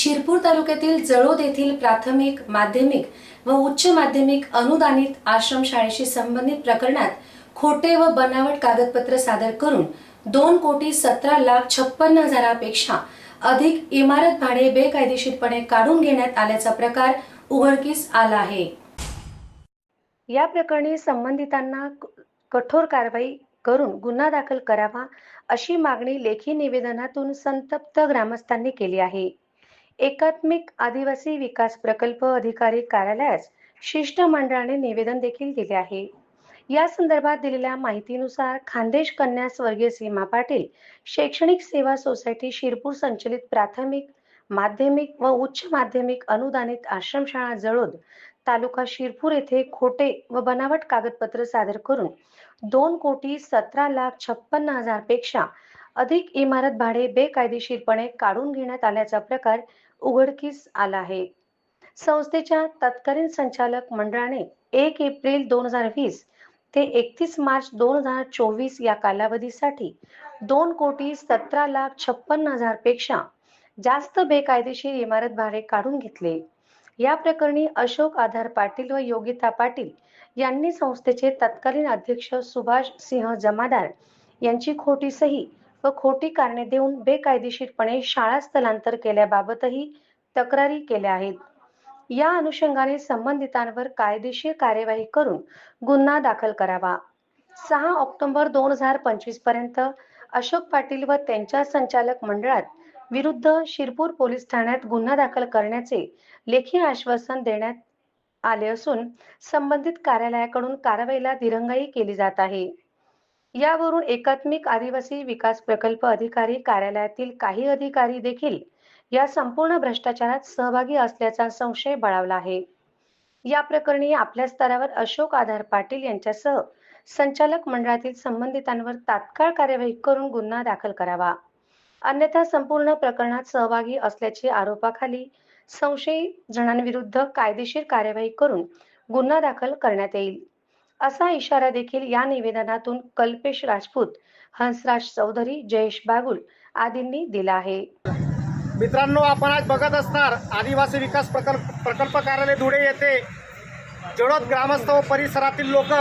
शिरपूर तालुक्यातील जळोद येथील प्राथमिक माध्यमिक व उच्च माध्यमिक अनुदानित आश्रमशाळेशी संबंधित प्रकरणात खोटे व बनावट कागदपत्र सादर करून दोन कोटी सतरा लाख छप्पन्न हजारापेक्षा अधिक इमारत भाडे बेकायदेशीरपणे काढून घेण्यात आल्याचा प्रकार उघडकीस आला आहे. या प्रकरणी संबंधितांना क- कठोर कारवाई करून गुन्हा दाखल करावा अशी मागणी लेखी निवेदनातून संतप्त ग्रामस्थांनी केली आहे. एकात्मिक आदिवासी विकास प्रकल्प अधिकारी कार्यालयास शिष्टमंडळाने निवेदन देखील दिले आहे. या संदर्भात दिलेल्या माहितीनुसार खानदेश कन्या स्वर्गीय सीमा पाटील शैक्षणिक सेवा सोसायटी शिरपूर संचलित प्राथमिक माध्यमिक व उच्च माध्यमिक अनुदानित आश्रमशाळा जळोद तालुका शिरपूर येथे खोटे व बनावट कागदपत्र सादर करून दोन कोटी सतरा लाख छप्पन्न हजारपेक्षा अधिक इमारत भाडे बेकायदेशीरपणे काढून घेण्यात आल्याचा प्रकार उघडकीस आला आहे. संस्थेच्या तत्कालीन संचालक मंडळाने एक एप्रिल दोन हजार वीस ते एकतीस मार्च दोन हजार चोवीस या कालावधीसाठी दोन कोटी सतरा लाख छप्पन्न हजारपेक्षा जास्त बेकायदेशीर इमारत भाडे काढून घेतले. या प्रकरणी अशोक आधार पाटील व योगिता पाटील यांनी संस्थेचे तत्कालीन अध्यक्ष सुभाष सिंह जमादार यांची खोटी सही व खोटी कारणे देऊन बेकायदेशीरपणे शाळा स्थलांतर केल्याबाबतही तक्रारी केल्या आहेत. या अनुषंगाने संबंधितांवर कायदेशीर कार्यवाही करून गुन्हा दाखल करावा. सहा ऑक्टोबर दोन हजार पंचवीसपर्यंत अशोक पाटील व त्यांच्या संचालक मंडळात विरुद्ध शिरपूर पोलीस ठाण्यात गुन्हा दाखल करण्याचे लेखी आश्वासन देण्यात आले असून संबंधित कार्यालयाकडून कारवाईला दिरंगाई केली जात आहे. यावरून एकात्मिक आदिवासी विकास प्रकल्प अधिकारी कार्यालयातील काही अधिकारी देखील या संपूर्ण भ्रष्टाचारात सहभागी असल्याचा संशय बळावला आहे. या प्रकरणी आपल्या स्तरावर अशोक आधार पाटील यांच्यासह संचालक मंडळातील संबंधितांवर तात्काळ कार्यवाही करून गुन्हा दाखल करावा. अन्यथा संपूर्ण प्रकरणात सहभागी असल्याची आरोपाखाली संशयित जणांविरुद्ध कायदेशीर कार्यवाही करून गुन्हा दाखल करण्यात येईल. असा इशारा देखील या निवेदनातून कल्पेश राजपूत हंसराज चौधरी जयेश बागुल आदींनी दिला आहे. मित्रांनो आपण आज बघत असणार आदिवासी विकास प्रकल्प प्रकल्प कार्यालय धुळे येथे जळोद ग्रामस्थ व परिसरातील लोक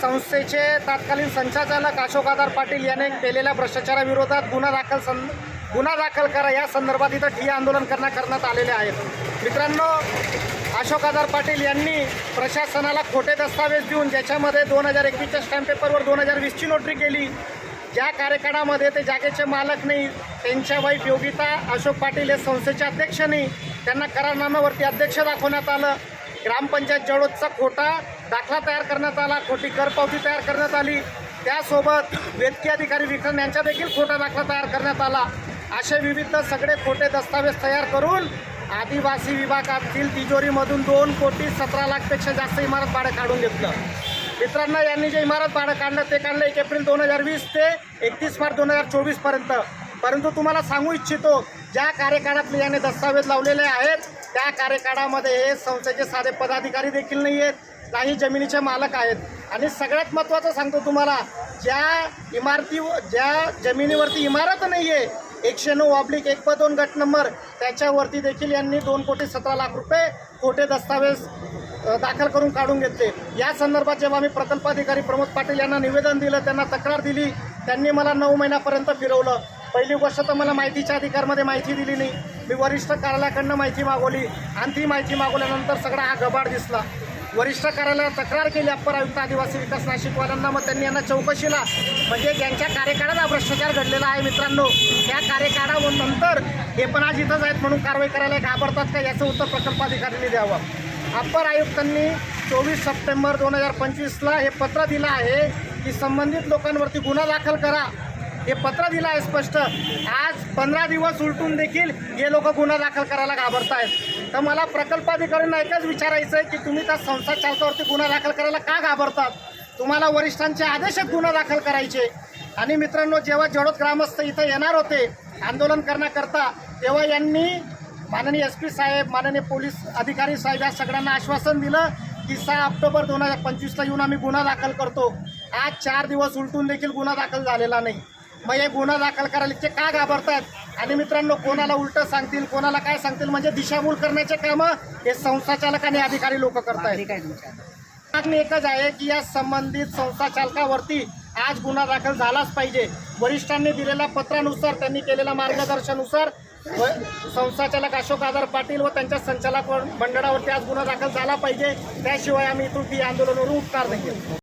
संस्थेचे तत्कालीन संचालक अशोक आधार पाटील याने केलेल्या भ्रष्टाचाराविरोधात गुन्हा दाखल सं गुन्हा दाखल करा या संदर्भात इथं ठिय्या आंदोलन करण्या करण्यात आलेले आहेत. मित्रांनो अशोक आजार पाटील यांनी प्रशासनाला खोटे दस्तावेज देऊन ज्याच्यामध्ये दोन हजार एकवीसच्या स्टॅम्प पेपरवर दोन हजार वीसची नोटरी केली ज्या कार्यकाळामध्ये ते जागेचे मालक नाही त्यांच्या वाईफ योगिता अशोक पाटील हे संस्थेचे अध्यक्ष नाही त्यांना करारनाम्यावरती अध्यक्ष दाखवण्यात आलं. ग्रामपंचायत जळोदचा खोटा दाखला तयार करण्यात आला खोटी करपावती तयार करण्यात आली. त्यासोबत वेदकी अधिकारी विक्रम यांचा देखील खोटा दाखला तयार करण्यात आला. असे विविध सगळे खोटे दस्तावेज तयार करून आदिवासी विभागातील तिजोरीमधून दोन कोटी सतरा लाखपेक्षा जास्त इमारत भाडं काढून घेतलं. मित्रांनो यांनी जे इमारत भाडं काढलं ते काढलं एक एप्रिल दोन हजार वीस ते एकतीस मार्च दोन हजार चोवीसपर्यंत. परंतु तुम्हाला सांगू इच्छितो ज्या कार्यकाळातले याने दस्तावेज लावलेले आहेत त्या कार्यकाळामध्ये हे संस्थेचे साधे पदाधिकारी देखील नाही आहेत काही जमिनीचे मालक आहेत. आणि सगळ्यात महत्त्वाचं सांगतो तुम्हाला ज्या इमारती ज्या जमिनीवरती इमारत नाही आहे एकशे नऊ ऑब्लिक एक प दोन गट नंबर त्याच्यावरती देखील यांनी दोन कोटी सतरा लाख रुपये खोटे दस्तावेज दाखल करून काढून घेतले. या संदर्भात जेव्हा मी प्रकल्पाधिकारी प्रमोद पाटील यांना निवेदन दिलं त्यांना तक्रार दिली त्यांनी मला नऊ महिन्यापर्यंत फिरवलं. पहिली गोष्ट तर मला माहितीच्या अधिकारमध्ये माहिती दिली नाही. मी वरिष्ठ कार्यालयाकडनं माहिती मागवली. आणि ती माहिती मागवल्यानंतर सगळा हा गबाड दिसला. वरिष्ठ कार्यालयात तक्रार केली. अप्पर आयुक्त आदिवासी विकास नाशिकवाल्यांना मग त्यांनी यांना चौकशीला म्हणजे ज्यांच्या कार्यकाळात हा भ्रष्टाचार घडलेला आहे मित्रांनो त्या कार्यकाळानंतर हे पण आज इथंच आहेत म्हणून कारवाई करायला घाबरतात का याचं उत्तर प्रकल्पाधिकाऱ्यांनी द्यावं. अप्पर आयुक्तांनी चोवीस सप्टेंबर दोन हजार पंचवीसला हे पत्र दिलं आहे की संबंधित लोकांवरती गुन्हा दाखल करा. हे पत्र दिलं आहे स्पष्ट. आज पंधरा दिवस उलटून देखील हे लोक गुन्हा दाखल करायला घाबरत आहेत तर मला प्रकल्पाधिकाऱ्यांना एकच विचारायचं आहे की तुम्ही त्या संस्था चालकावरती गुन्हा दाखल करायला का घाबरतात? तुम्हाला वरिष्ठांचे आदेश गुन्हा दाखल करायचे. आणि मित्रांनो जेव्हा जळोद ग्रामस्थ इथं येणार होते आंदोलन करण्याकरता तेव्हा यांनी माननीय एस पी साहेब माननीय पोलीस अधिकारी साहेब या सगळ्यांना आश्वासन दिलं की सहा ऑक्टोबर दोन हजार पंचवीसला येऊन आम्ही गुन्हा दाखल करतो. आज चार दिवस उलटून देखील गुन्हा दाखल झालेला नाही. मग हे गुन्हा दाखल करायला ते का घाबरतात आणि मित्रांनो कोणाला उलट सांगतील कोणाला काय सांगतील म्हणजे दिशाभूल करण्याचे कामं हे संस्थाचालक आणि अधिकारी लोक करतायत. मागणी एकच आहे की या संबंधित संस्था चालकावरती आज गुन्हा दाखल झालाच पाहिजे. वरिष्ठांनी दिलेल्या पत्रानुसार त्यांनी केलेल्या मार्गदर्शनानुसार व संस्थाचालक अशोक आधार पाटील व त्यांच्या संचालक मंडळावरती आज गुन्हा दाखल झाला पाहिजे. त्याशिवाय आम्ही इथून ती आंदोलनावरून उठणार नाही